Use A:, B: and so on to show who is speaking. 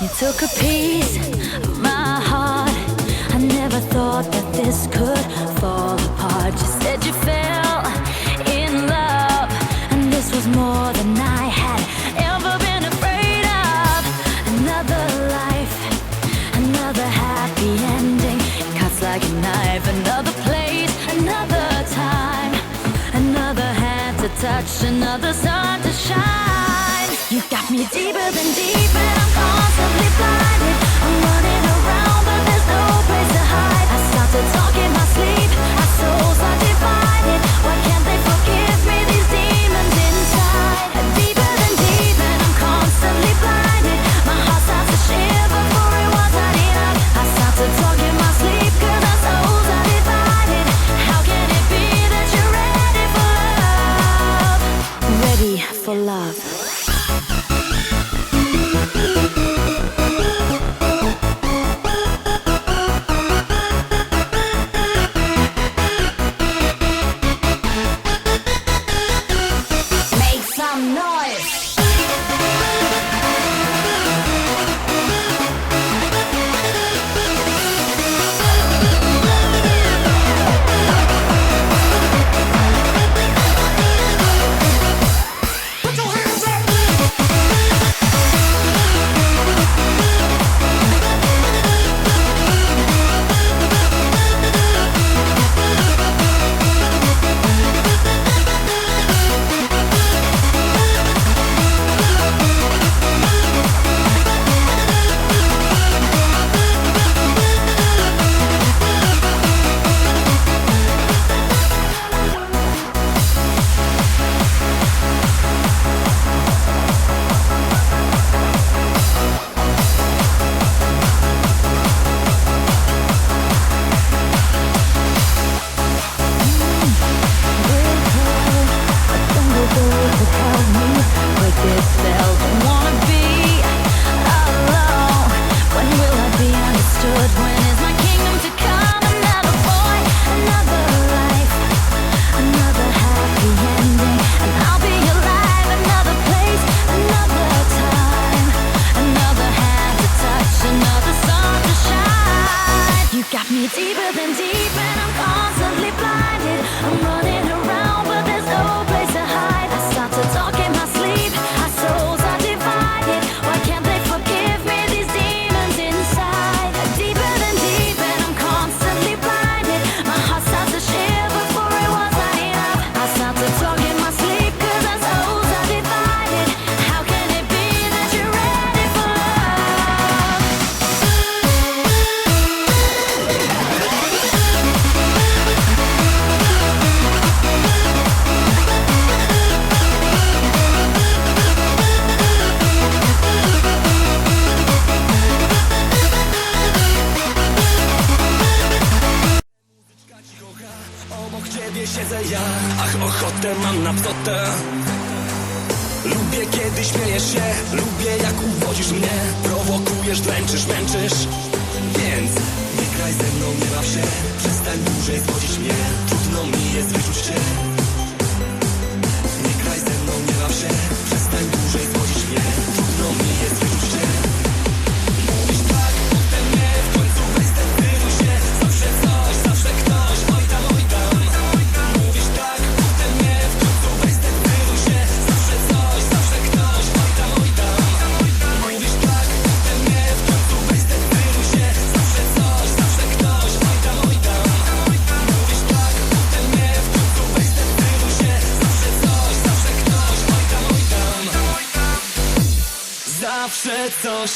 A: You took a piece of my heart. I never thought that this could fall apart. You said you fell in love, and this was more than I had ever been afraid of. Another life, another happy ending. Cuts like a knife, another place, another time, another hand to touch, another sun to shine. You got me deeper than deep, and I'm constantly blinded. I'm running around, but there's no place to hide. I start to talk in my sleep, You got me
B: siedzę ja, ach ochotę mam na psotę Lubię kiedy śmiejesz się, lubię jak uwodzisz mnie. Prowokujesz, dręczysz, męczysz. Więc nie graj ze mną, nie baw się. Przestań dłużej zwodzić mnie. Trudno mi jest Zawsze coś